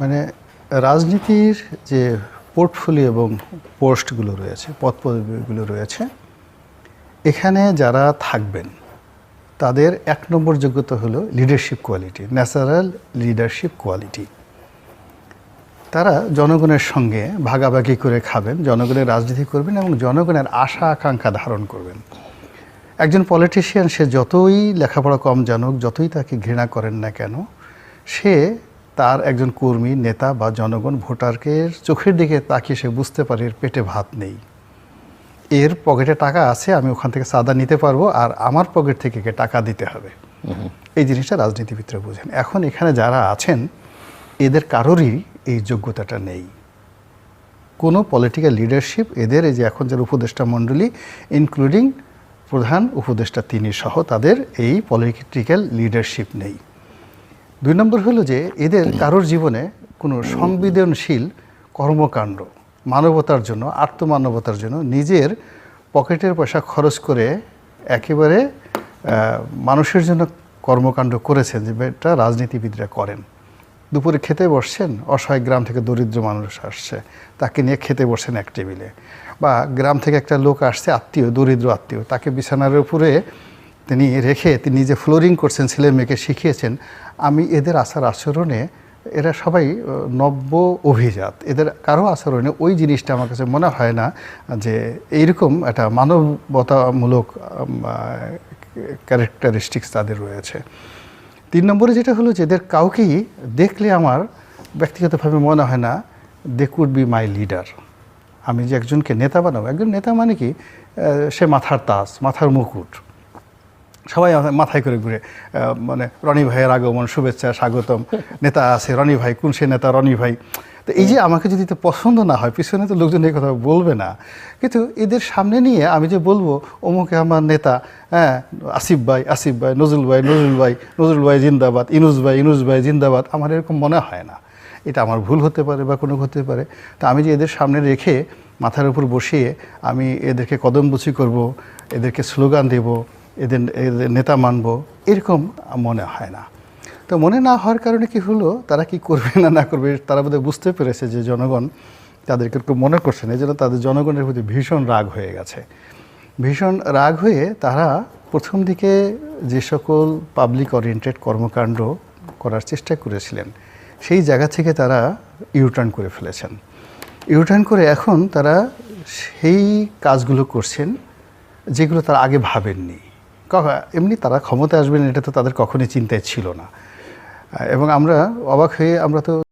মানে রাজনীতির যে পোর্টফোলিও এবং পোস্টগুলো রয়েছে পদ পদবিগুলো রয়েছে, এখানে যারা থাকবেন, তাদের এক নম্বর যোগ্যতা হলো leadership quality natural leadership quality তারা জনগণের সঙ্গে ভাগাভাগি করে খাবেন, জনগণের রাজনীতি করবেন এবং জনগণের আশা আকাঙ্ক্ষা ধারণ করবেন। একজন পলিটিশিয়ান সে যতই লেখাপড়া কম জানুক, যতই তাকে ঘৃণা করেন না কেন, সে তার একজন কর্মী, নেতা বা জনগণ ভোটারকে চোখের দিকে তাকিয়ে সে বুঝতে পারে এর পেটে ভাত নেই। এর পকেটে টাকা আছে, আমি ওখান থেকে সাদা নিতে পারব আর আমার পকেট থেকে টাকা দিতে হবে। এই জিনিসটা রাজনীতিবিদরা বোঝেন। এখন এখানে যারা আছেন, এদের কারোরই এই যোগ্যতাটা নেই। কোনো পলিটিক্যাল লিডারশিপ এদের এই যে এখন যারা উপদেষ্টা মণ্ডলী ইনক্লুডিং প্রধান উপদেষ্টা তিনি সহ, তাদের এই পলিটিক্যাল লিডারশিপ নেই। দুই নম্বর হলো যে এদের কারোর জীবনে কোনো সংবেদনশীল কর্মকাণ্ড মানবতার জন্য আত্মমানবতার জন্য নিজের পকেটের পয়সা খরচ করে একেবারে মানুষের জন্য কর্মকাণ্ড করেছেন যেটা রাজনীতিবিদরা করেন। দুপুরে খেতে বসছেন অসহায় গ্রাম থেকে দরিদ্র মানুষ আসছে তাকে নিয়ে খেতে বসছেন এক টেবিলে। বা গ্রাম থেকে একটা লোক আসছে আত্মীয় দরিদ্র আত্মীয় তাকে বিছানার উপরে তিনি রেখে তিনি যে ফ্লোরিং করছেন, ছেলে মেয়েকে শিখিয়েছেন, আমি এদের আচার আচরণে, এরা সবাই নব্য অভিজাত। এদের কারও আচরণে ওই জিনিসটা আমার কাছে মনে হয় না যে এইরকম একটা মানবতামূলক ক্যারেক্টারিস্টিক্স তাদের রয়েছে। তিন নম্বরে যেটা হলো যে এদের কাউকেই দেখলে আমার ব্যক্তিগতভাবে মনে হয় না they could be my leader আমি যে একজনকে নেতা বানাবো, একজন নেতা মানে কি? সে মাথার তাস মাথার মুকুট। সবাই মাথায় করে ঘুরে মানে রনি ভাইয়ের আগমন শুভেচ্ছা স্বাগতম। নেতা আছে রনি ভাই কোন সে নেতা? রনি ভাই। তো এই যে আমাকে যদি তো পছন্দ না হয় পিছনে তো লোকজন এই কথা বলবে না। কিন্তু এদের সামনে নিয়ে আমি যে বলব অমুকে আমার নেতা হ্যাঁ আসিফ ভাই আসিফ ভাই নজরুল ভাই নজরুল ভাই নজরুল ভাই জিন্দাবাদ ইনুজ ভাই ইনুজ ভাই জিন্দাবাদ আমার এরকম মনে হয় না। এটা আমার ভুল হতে পারে বা কোনো হতে পারে। তো আমি যে এদের সামনে রেখে মাথার উপর বসিয়ে আমি এদেরকে কদমবুচি করব এদেরকে স্লোগান দেব এদের এদের নেতা মানব, এরকম মনে হয় না। তো মনে না হওয়ার কারণে কি হলো, তারা কি করবে না না করবে, তারা বোধহয় বুঝতে পেরেছে যে জনগণ তাদেরকে একটু মনে করছে না। এই জন্য তাদের জনগণের প্রতি ভীষণ রাগ হয়ে গেছে। ভীষণ রাগ হয়ে তারা প্রথম দিকে যে সকল পাবলিক ওরিয়েন্টেড কর্মকাণ্ড করার চেষ্টা করেছিলেন, সেই জায়গা থেকে তারা ইউটার্ন করে ফেলেছেন। ইউটার্ন করে এখন তারা সেই কাজগুলো করছেন যেগুলো তারা আগে ভাবেননি। এমনি তারা ক্ষমতা আসবেন, এটা তো তাদের কখনই চিন্তায় ছিল না। এবং আমরা অবাক হয়ে আমরা তো